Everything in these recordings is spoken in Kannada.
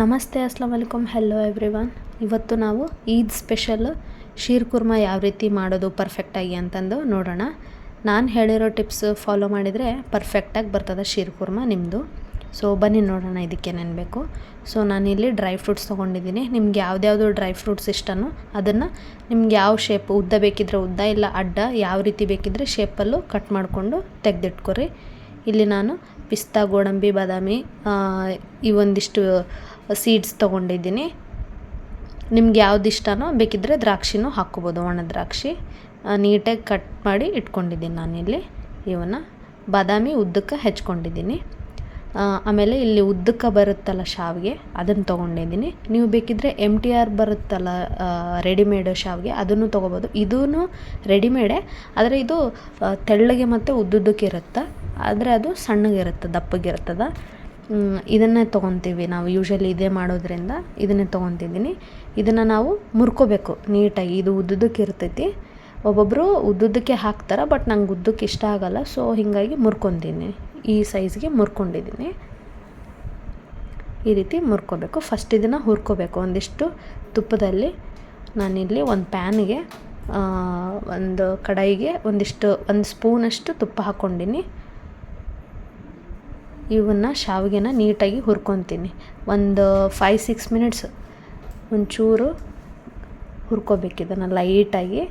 ನಮಸ್ತೆ ಅಸ್ಲಾಂ ವಲೈಕುಮ್ ಹೆಲೋ ಎವ್ರಿವನ್ ಇವತ್ತು ನಾವು ಈದ್ ಸ್ಪೆಷಲ್ ಶೀರ್ ಕುರ್ಮಾ ಯಾವ ರೀತಿ ಮಾಡೋದು ಪರ್ಫೆಕ್ಟಾಗಿ ಅಂತಂದು ನೋಡೋಣ. ನಾನು ಹೇಳಿರೋ ಟಿಪ್ಸ್ ಫಾಲೋ ಮಾಡಿದರೆ ಪರ್ಫೆಕ್ಟಾಗಿ ಬರ್ತದೆ ಶೀರ್ ಕುರ್ಮಾ ನಿಮ್ಮದು ಸೊ ಬನ್ನಿ ನೋಡೋಣ ಇದಕ್ಕೆ ನೆನಬೇಕು ಬೇಕು ಸೊ ನಾನಿಲ್ಲಿ ಡ್ರೈ ಫ್ರೂಟ್ಸ್ ತೊಗೊಂಡಿದ್ದೀನಿ. ನಿಮ್ಗೆ ಯಾವುದ್ಯಾವುದು ಡ್ರೈ ಫ್ರೂಟ್ಸ್ ಇಷ್ಟನೋ ಅದನ್ನು ನಿಮ್ಗೆ ಯಾವ ಶೇಪ್ ಉದ್ದ ಬೇಕಿದ್ರೆ ಉದ್ದ, ಇಲ್ಲ ಅಡ್ಡ, ಯಾವ ರೀತಿ ಬೇಕಿದ್ರೆ ಶೇಪಲ್ಲೂ ಕಟ್ ಮಾಡಿಕೊಂಡು ತೆಗೆದಿಟ್ಕೊರಿ. ಇಲ್ಲಿ ನಾನು ಪಿಸ್ತಾ ಗೋಡಂಬಿ ಬಾದಾಮಿ ಈ ಒಂದಿಷ್ಟು ಸೀಡ್ಸ್ ತೊಗೊಂಡಿದ್ದೀನಿ. ನಿಮ್ಗೆ ಯಾವ್ದು ಇಷ್ಟನೋ ಬೇಕಿದ್ದರೆ ದ್ರಾಕ್ಷಿನೂ ಹಾಕ್ಕೋಬೋದು, ಒಣ ದ್ರಾಕ್ಷಿ. ನೀಟಾಗಿ ಕಟ್ ಮಾಡಿ ಇಟ್ಕೊಂಡಿದ್ದೀನಿ ನಾನಿಲ್ಲಿ ಇವನ್ನ. ಬಾದಾಮಿ ಉದ್ದಕ್ಕೆ ಹೆಚ್ಕೊಂಡಿದ್ದೀನಿ. ಆಮೇಲೆ ಇಲ್ಲಿ ಉದ್ದಕ್ಕೆ ಬರುತ್ತಲ್ಲ ಶಾವಿಗೆ, ಅದನ್ನು ತೊಗೊಂಡಿದ್ದೀನಿ. ನೀವು ಬೇಕಿದ್ದರೆ ಎಂ ಟಿ ಆರ್ ಬರುತ್ತಲ್ಲ ರೆಡಿಮೇಡ್ ಶಾವಿಗೆ, ಅದನ್ನು ತೊಗೋಬೋದು. ಇದೂ ರೆಡಿಮೇಡೇ ಆದರೆ ಇದು ತೆಳ್ಳಗೆ ಮತ್ತು ಉದ್ದುದ್ದಕ್ಕೆ ಇರುತ್ತೆ? ಆದರೆ ಅದು ಸಣ್ಣಗಿರುತ್ತೆ ದಪ್ಪಗಿರ್ತದ ಇದನ್ನೇ ತೊಗೊತೀವಿ ನಾವು ಯೂಶ್ವಲಿ ಇದೇ ಮಾಡೋದ್ರಿಂದ ಇದನ್ನೇ ತೊಗೊತಿದ್ದೀನಿ. ಇದನ್ನು ನಾವು ಮುರ್ಕೋಬೇಕು, ನೀಟಾಗಿ. ಇದು ಉದ್ದುದ್ದಕ್ಕೆ ಇರ್ತೈತಿ. ಒಬ್ಬೊಬ್ಬರು ಉದ್ದುದ್ದಕ್ಕೆ ಹಾಕ್ತಾರೆ, ಬಟ್ ನಂಗೆ ಉದ್ದಕ್ಕೆ ಇಷ್ಟ ಆಗಲ್ಲ ಸೊ ಹೀಗಾಗಿ ಮುರ್ಕೊತೀನಿ. ಈ ಸೈಜ್ಗೆ ಮುರ್ಕೊಂಡಿದ್ದೀನಿ. ಈ ರೀತಿ ಮುರ್ಕೋಬೇಕು. ಫಸ್ಟ್ ಇದನ್ನು ಹುರ್ಕೋಬೇಕು. ಒಂದಿಷ್ಟು ತುಪ್ಪದಲ್ಲಿ ನಾನಿಲ್ಲಿ ಒಂದು ಪ್ಯಾನಿಗೆ ಒಂದು ಕಡಾಯಿಗೆ ಒಂದಿಷ್ಟು, ಒಂದು ಸ್ಪೂನಷ್ಟು ತುಪ್ಪ ಹಾಕ್ಕೊಂಡಿನಿ ಇವನ್ನ ಶಾವಿಗೆನ ನೀಟಾಗಿ ಹುರ್ಕೊತೀನಿ. ಒಂದು ಫೈವ್ ಸಿಕ್ಸ್ ಮಿನಿಟ್ಸ್ ಒಂಚೂರು ಹುರ್ಕೋಬೇಕು ಇದನ್ನು ಲೈಟಾಗಿ.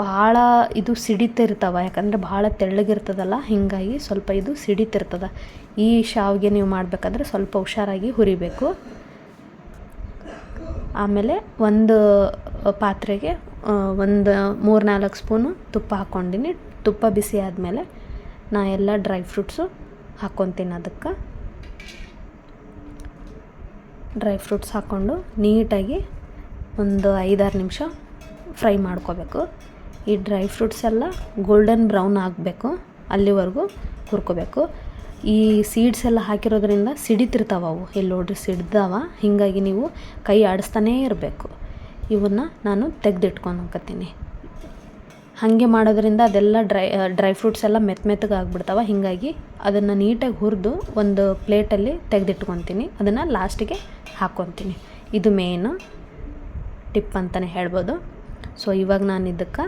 ಭಾಳ ಇದು ಸಿಡಿತಿರ್ತಾವ, ಯಾಕಂದರೆ ಭಾಳ ತೆಳ್ಳಗಿರ್ತದಲ್ಲ, ಹೀಗಾಗಿ ಸ್ವಲ್ಪ ಇದು ಸಿಡಿತಿರ್ತದ. ಈ ಶಾವಿಗೆ ನೀವು ಮಾಡಬೇಕಾದ್ರೆ ಸ್ವಲ್ಪ ಹುಷಾರಾಗಿ ಹುರಿಬೇಕು. ಆಮೇಲೆ ಒಂದು ಪಾತ್ರೆಗೆ ಒಂದು ಮೂರು ನಾಲ್ಕು ಸ್ಪೂನು ತುಪ್ಪ ಹಾಕ್ಕೊಂಡಿನಿ. ತುಪ್ಪ ಬಿಸಿ ಆದಮೇಲೆ ನಾ ಎಲ್ಲ ಡ್ರೈ ಫ್ರೂಟ್ಸು ಹಾಕ್ಕೊತೀನಿ ಅದಕ್ಕೆ. ಡ್ರೈ ಫ್ರೂಟ್ಸ್ ಹಾಕ್ಕೊಂಡು ನೀಟಾಗಿ ಒಂದು ಐದಾರು ನಿಮಿಷ ಫ್ರೈ ಮಾಡ್ಕೋಬೇಕು. ಈ ಡ್ರೈ ಫ್ರೂಟ್ಸ್ ಎಲ್ಲ ಗೋಲ್ಡನ್ ಬ್ರೌನ್ ಆಗಬೇಕು, ಅಲ್ಲಿವರೆಗೂ ಹುರ್ಕೋಬೇಕು. ಈ ಸೀಡ್ಸ್ ಎಲ್ಲ ಹಾಕಿರೋದ್ರಿಂದ ಸಿಡಿತಿರ್ತಾವ ಅವು ಎಲ್ಲಿ ನೋಡ್ರಿ ಸಿಡ್ದಾವ, ಹೀಗಾಗಿ ನೀವು ಕೈ ಆಡಿಸ್ತಾನೇ ಇರಬೇಕು. ಇವನ್ನು ನಾನು ತೆಗೆದಿಟ್ಕೊಳಕತ್ತೀನಿ. ಹಾಗೆ ಮಾಡೋದ್ರಿಂದ ಅದೆಲ್ಲ ಡ್ರೈ ಡ್ರೈ ಫ್ರೂಟ್ಸ್ ಎಲ್ಲ ಮೆತ್ತ ಮೆತ್ತಗೆ ಆಗ್ಬಿಡ್ತಾವೆ. ಹೀಗಾಗಿ ಅದನ್ನು ನೀಟಾಗಿ ಹುರಿದು ಒಂದು ಪ್ಲೇಟಲ್ಲಿ ತೆಗೆದಿಟ್ಕೊತೀನಿ. ಅದನ್ನು ಲಾಸ್ಟಿಗೆ ಹಾಕ್ಕೊತೀನಿ. ಇದು ಮೇಯ್ನು ಟಿಪ್ ಅಂತಲೇ ಹೇಳ್ಬೋದು. ಸೊ ಇವಾಗ ನಾನು ಇದಕ್ಕೆ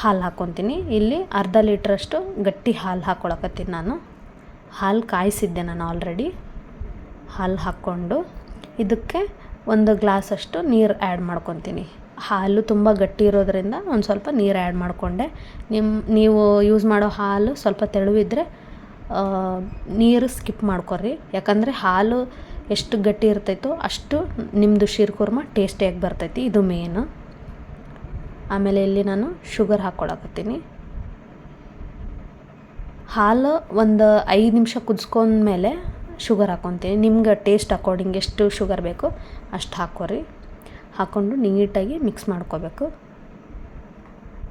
ಹಾಲು ಹಾಕ್ಕೊತೀನಿ. ಇಲ್ಲಿ ಅರ್ಧ ಲೀಟ್ರಷ್ಟು ಗಟ್ಟಿ ಹಾಲು ಹಾಕ್ಕೊಳಕತ್ತೀನಿ ನಾನು. ಹಾಲು ಕಾಯಿಸಿದ್ದೆ ನಾನು ಆಲ್ರೆಡಿ ಹಾಲು ಹಾಕ್ಕೊಂಡು ಇದಕ್ಕೆ ಒಂದು ಗ್ಲಾಸಷ್ಟು ನೀರು ಆ್ಯಡ್ ಮಾಡ್ಕೊತೀನಿ. ಹಾಲು ತುಂಬ ಗಟ್ಟಿ ಇರೋದರಿಂದ ಒಂದು ಸ್ವಲ್ಪ ನೀರು ಆ್ಯಡ್ ಮಾಡಿಕೊಂಡೆ. ನಿಮ್ಮ ನೀವು ಯೂಸ್ ಮಾಡೋ ಹಾಲು ಸ್ವಲ್ಪ ತೆಳುವಿದ್ರೆ ನೀರು ಸ್ಕಿಪ್ ಮಾಡ್ಕೊರಿ. ಯಾಕಂದರೆ ಹಾಲು ಎಷ್ಟು ಗಟ್ಟಿ ಇರ್ತೈತೋ ಅಷ್ಟು ನಿಮ್ಮದು ಶೀರ್ ಕುರ್ಮ ಟೇಸ್ಟಿಯಾಗಿ ಬರ್ತೈತಿ, ಇದು ಮೇನ್ ಆಮೇಲೆ ಇಲ್ಲಿ ನಾನು ಶುಗರ್ ಹಾಕ್ಕೊಳಕತ್ತೀನಿ ಹಾಲು ಒಂದು ಐದು ನಿಮಿಷ ಕುದಿಸ್ಕೊಂಡ್ಮೇಲೆ ಶುಗರ್ ಹಾಕ್ಕೊತೀನಿ ನಿಮ್ಗೆ ಟೇಸ್ಟ್ ಅಕಾರ್ಡಿಂಗ್ ಎಷ್ಟು ಶುಗರ್ ಬೇಕು ಅಷ್ಟು ಹಾಕ್ಕೊರಿ ಹಾಕ್ಕೊಂಡು ನೀಟಾಗಿ ಮಿಕ್ಸ್ ಮಾಡ್ಕೋಬೇಕು.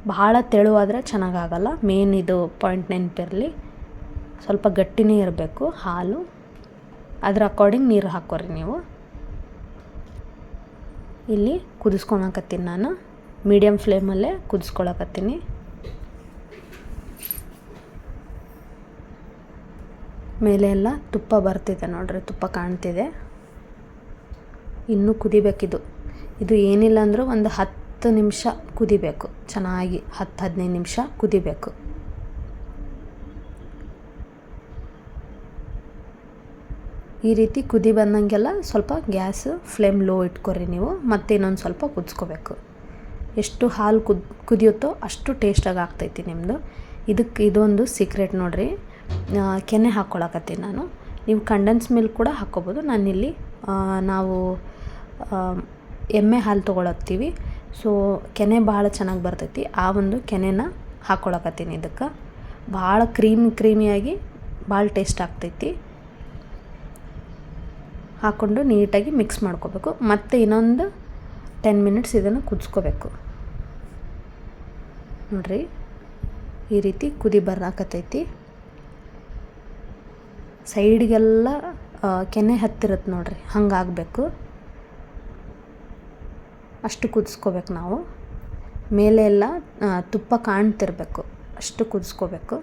ಭಾಳ ತೆಳುವಾದರೆ ಚೆನ್ನಾಗಾಗಲ್ಲ. ಮೇನ್ ಇದು ಪಾಯಿಂಟ್ ನೆನಪಿರಲಿ. ಸ್ವಲ್ಪ ಗಟ್ಟಿನೇ ಇರಬೇಕು ಹಾಲು. ಅದ್ರ ಅಕಾರ್ಡಿಂಗ್ ನೀರು ಹಾಕೋರಿ ನೀವು. ಇಲ್ಲಿ ಕುದಿಸ್ಕೊಳಕತ್ತೀನಿ ನಾನು. ಮೀಡಿಯಮ್ ಫ್ಲೇಮಲ್ಲೇ ಕುದಿಸ್ಕೊಳಕತ್ತೀನಿ. ಮೇಲೆ ಎಲ್ಲ ತುಪ್ಪ ಬರ್ತಿದೆ ನೋಡ್ರಿ, ತುಪ್ಪ ಕಾಣ್ತಿದೆ. ಇನ್ನೂ ಕುದಿಬೇಕಿದು. ಇದು ಏನಿಲ್ಲ ಅಂದರೂ ಒಂದು ಹತ್ತು ನಿಮಿಷ ಕುದಿಬೇಕು. ಚೆನ್ನಾಗಿ ಹತ್ತು, ಹದಿನೈದು ನಿಮಿಷ ಕುದಿಬೇಕು. ಈ ರೀತಿ ಕುದಿ ಬಂದಂಗೆಲ್ಲ ಸ್ವಲ್ಪ ಗ್ಯಾಸ್ ಫ್ಲೇಮ್ ಲೋ ಇಟ್ಕೊರಿ ನೀವು, ಮತ್ತೆ ಇನ್ನೊಂದು ಸ್ವಲ್ಪ ಕುದಿಸ್ಕೋಬೇಕು. ಎಷ್ಟು ಹಾಲು ಕುದ್, ಕುದಿಯುತ್ತೋ ಅಷ್ಟು ಟೇಸ್ಟಾಗಿ ಆಗ್ತೈತಿ ನಿಮ್ಮದು ಇದಕ್ಕೆ ಇದೊಂದು ಸೀಕ್ರೆಟ್ ನೋಡಿರಿ. ಕೆನೆ ಹಾಕ್ಕೊಳಕತ್ತೀನಿ ನಾನು. ನೀವು ಕಂಡೆನ್ಸ್ ಮಿಲ್ಕ್ ಕೂಡ ಹಾಕ್ಕೋಬೋದು. ನಾನಿಲ್ಲಿ ನಾವು ಎಮ್ಮೆ ಹಾಲು ತೊಗೊಳತ್ತೀವಿ. ಸೊ ಕೆನೆ ಭಾಳ ಚೆನ್ನಾಗಿ ಬರ್ತೈತಿ. ಆ ಒಂದು ಕೆನೆನ ಹಾಕ್ಕೊಳಕತ್ತೀನಿ ಇದಕ್ಕೆ. ಭಾಳ ಕ್ರೀಮಿ ಕ್ರೀಮಿಯಾಗಿ ಭಾಳ ಟೇಸ್ಟ್ ಆಗ್ತೈತಿ. ಹಾಕ್ಕೊಂಡು ನೀಟಾಗಿ ಮಿಕ್ಸ್ ಮಾಡ್ಕೋಬೇಕು. ಮತ್ತು ಇನ್ನೊಂದು ಟೆನ್ ಮಿನಿಟ್ಸ್ ಇದನ್ನು ಕುದಿಸ್ಕೋಬೇಕು. ನೋಡ್ರಿ, ಈ ರೀತಿ ಕುದಿ ಬರಾಕತೈತಿ ಸೈಡ್ಗೆಲ್ಲ ಕೆನೆ ಹತ್ತಿರತ್ತೆ ನೋಡ್ರಿ, ಹಂಗಾಗಬೇಕು. ಅಷ್ಟು ಕುದಿಸ್ಕೋಬೇಕು ನಾವು. ಮೇಲೆ ಎಲ್ಲ ತುಪ್ಪ ಕಾಣ್ತಿರಬೇಕು. ಅಷ್ಟು ಕುದಿಸ್ಕೋಬೇಕು.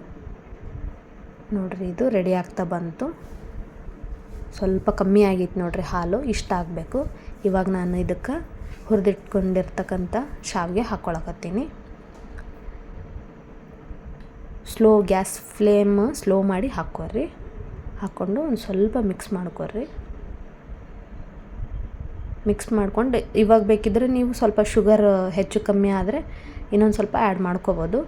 ನೋಡ್ರಿ, ಇದು ರೆಡಿ ಆಗ್ತಾ ಬಂತು. ಸ್ವಲ್ಪ ಕಮ್ಮಿ ಆಗಿತ್ತು ನೋಡ್ರಿ ಹಾಲು, ಇಷ್ಟ ಆಗಬೇಕು. ಇವಾಗ ನಾನು ಇದಕ್ಕೆ ಹುರಿದಿಟ್ಕೊಂಡಿರ್ತಕ್ಕಂಥ ಶಾವಿಗೆ ಹಾಕ್ಕೊಳಕತ್ತೀನಿ. ಸ್ಲೋ ಗ್ಯಾಸ್ ಫ್ಲೇಮ್ ಸ್ಲೋ ಮಾಡಿ ಹಾಕ್ಕೊರಿ ಹಾಕ್ಕೊಂಡು ಒಂದು ಸ್ವಲ್ಪ ಮಿಕ್ಸ್ ಮಾಡ್ಕೊರಿ ಮಿಕ್ಸ್ ಮಾಡ್ಕೊಂಡು, ಇವಾಗ ಬೇಕಿದ್ರೆ ನೀವು ಸ್ವಲ್ಪ ಶುಗರ್ ಹೆಚ್ಚು ಕಮ್ಮಿ ಆದರೆ ಇನ್ನೊಂದು ಸ್ವಲ್ಪ ಆ್ಯಡ್ ಮಾಡ್ಕೋಬೋದು.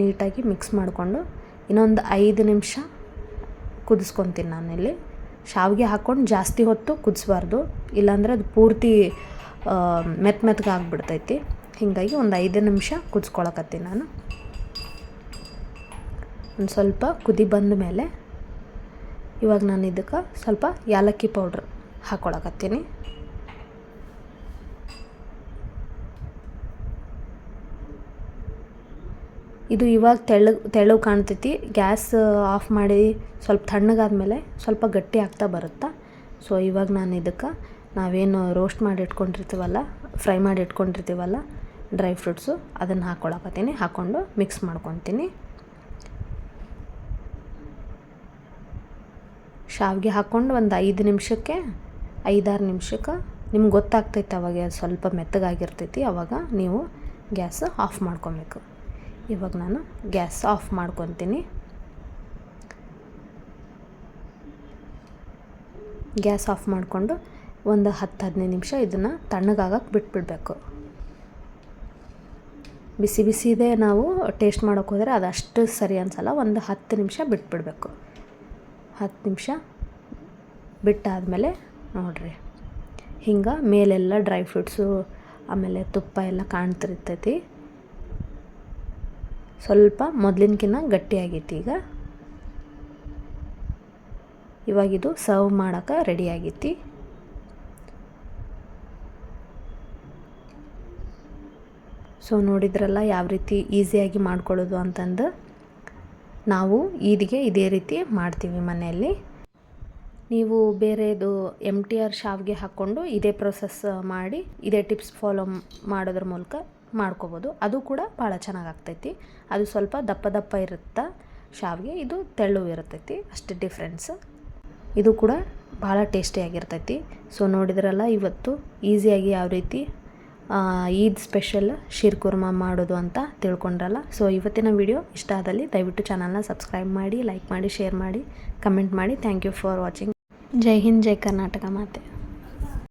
ನೀಟಾಗಿ ಮಿಕ್ಸ್ ಮಾಡಿಕೊಂಡು ಇನ್ನೊಂದು ಐದು ನಿಮಿಷ ಕುದಿಸ್ಕೊತೀನಿ ನಾನಿಲ್ಲಿ. ಶಾವಿಗೆ ಹಾಕ್ಕೊಂಡು ಜಾಸ್ತಿ ಹೊತ್ತು ಕುದಿಸ್ಬಾರ್ದು, ಇಲ್ಲಾಂದರೆ ಅದು ಪೂರ್ತಿ ಮೆತ್ತ ಮೆತ್ತಗೆ ಆಗಿಬಿಡ್ತೈತಿ. ಹೀಗಾಗಿ ಒಂದು ಐದು ನಿಮಿಷ ಕುದಿಸ್ಕೊಳಕತ್ತೀನಿ ನಾನು. ಒಂದು ಸ್ವಲ್ಪ ಕುದಿ ಬಂದ ಮೇಲೆ ಇವಾಗ ನಾನು ಇದಕ್ಕೆ ಸ್ವಲ್ಪ ಯಾಲಕ್ಕಿ ಪೌಡ್ರ್ ಹಾಕ್ಕೊಳಕತ್ತೀನಿ ಇದು ಇವಾಗ ತೆಳ್ಳಗೆ ತೆಳ್ಳಗೆ ಕಾಣ್ತೈತಿ. ಗ್ಯಾಸ್ ಆಫ್ ಮಾಡಿ ಸ್ವಲ್ಪ ತಣ್ಣಗಾದ್ಮೇಲೆ ಸ್ವಲ್ಪ ಗಟ್ಟಿ ಆಗ್ತಾ ಬರುತ್ತಾ? ಸೊ ಇವಾಗ ನಾನು ಇದಕ್ಕೆ ನಾವೇನು ರೋಸ್ಟ್ ಮಾಡಿ ಇಟ್ಕೊಂಡಿರ್ತೀವಲ್ಲ, ಫ್ರೈ ಮಾಡಿ ಇಟ್ಕೊಂಡಿರ್ತೀವಲ್ಲ, ಡ್ರೈ ಫ್ರೂಟ್ಸು ಅದನ್ನು ಹಾಕ್ಕೊಳಕತ್ತೀನಿ ಹಾಕ್ಕೊಂಡು ಮಿಕ್ಸ್ ಮಾಡ್ಕೊತೀನಿ. ಶಾವಿಗೆ ಹಾಕ್ಕೊಂಡು ಒಂದು ಐದು ನಿಮಿಷಕ್ಕೆ, ಐದಾರು ನಿಮಿಷಕ್ಕೆ, ನಿಮ್ಗೆ ಗೊತ್ತಾಗ್ತೈತೆ ಅವಾಗ ಸ್ವಲ್ಪ ಮೆತ್ತಗಾಗಿರ್ತೈತಿ, ಅವಾಗ ನೀವು ಗ್ಯಾಸ್ ಆಫ್ ಮಾಡ್ಕೊಬೇಕು. ಇವಾಗ ನಾನು ಗ್ಯಾಸ್ ಆಫ್ ಮಾಡ್ಕೊತೀನಿ. ಗ್ಯಾಸ್ ಆಫ್ ಮಾಡಿಕೊಂಡು ಒಂದು ಹತ್ತು ಹದಿನೈದು ನಿಮಿಷ ಇದನ್ನು ತಣ್ಣಗಾಗಕ್ಕೆ ಬಿಟ್ಬಿಡಬೇಕು. ಬಿಸಿ ಬಿಸಿದೇ ನಾವು ಟೇಸ್ಟ್ ಮಾಡೋಕ್ಕೋದ್ರೆ ಹೋದರೆ ಅದು ಅಷ್ಟು ಸರಿ ಅನ್ಸಲ್ಲ, ಒಂದು ಹತ್ತು ನಿಮಿಷ ಬಿಟ್ಬಿಡಬೇಕು. ಹತ್ತು ನಿಮಿಷ ಬಿಟ್ಟಾದಮೇಲೆ ನೋಡಿರಿ. ಹಿಂಗೆ ಮೇಲೆಲ್ಲ ಡ್ರೈ ಫ್ರೂಟ್ಸು, ಆಮೇಲೆ ತುಪ್ಪ ಎಲ್ಲ ಕಾಣ್ತಿರ್ತೈತಿ. ಸ್ವಲ್ಪ ಮೊದಲಿನಕಿನ್ನ ಗಟ್ಟಿಯಾಗೈತಿ ಈಗ. ಇವಾಗಿದು ಸರ್ವ್ ಮಾಡೋಕೆ ರೆಡಿ ಆಗೈತಿ ಸೊ ನೋಡಿದ್ರಲ್ಲ ಯಾವ ರೀತಿ ಈಸಿಯಾಗಿ ಮಾಡ್ಕೊಳ್ಳೋದು ಅಂತಂದು. ನಾವು ಈದಿಗೆ ಇದೇ ರೀತಿ ಮಾಡ್ತೀವಿ ಮನೆಯಲ್ಲಿ. ನೀವು ಬೇರೆದು ಎಂ ಟಿ ಆರ್ ಶಾವ್ಗೆ ಹಾಕ್ಕೊಂಡು ಇದೇ ಪ್ರೊಸೆಸ್ ಮಾಡಿ, ಇದೇ ಟಿಪ್ಸ್ ಫಾಲೋ ಮಾಡೋದ್ರ ಮೂಲಕ ಮಾಡ್ಕೋಬೋದು. ಅದು ಕೂಡ ಭಾಳ ಚೆನ್ನಾಗಿ ಆಗ್ತೈತಿ. ಅದು ಸ್ವಲ್ಪ ದಪ್ಪ ದಪ್ಪ ಇರುತ್ತೆ ಶಾವಿಗೆ, ಇದು ತೆಳ್ಳು ಇರ್ತೈತಿ ಅಷ್ಟು ಡಿಫ್ರೆನ್ಸ್ ಇದು ಕೂಡ ಭಾಳ ಟೇಸ್ಟಿಯಾಗಿರ್ತೈತಿ ಸೊ ನೋಡಿದ್ರಲ್ಲ, ಇವತ್ತು ಈಸಿಯಾಗಿ ಯಾವ ರೀತಿ ಈದ್ ಸ್ಪೆಷಲ್ ಶೀರ್ ಕುರ್ಮಾ ಮಾಡೋದು ಅಂತ ತಿಳ್ಕೊಂಡ್ರಲ್ಲ. ಸೊ ಇವತ್ತಿನ ವಿಡಿಯೋ ಇಷ್ಟ ಆದಲ್ಲಿ ದಯವಿಟ್ಟು ಚಾನಲ್ನ ಸಬ್ಸ್ಕ್ರೈಬ್ ಮಾಡಿ ಲೈಕ್ ಮಾಡಿ ಶೇರ್ ಮಾಡಿ ಕಮೆಂಟ್ ಮಾಡಿ. Thank you for watching Jai Hind, Jai Karnataka ಮಾತೆ.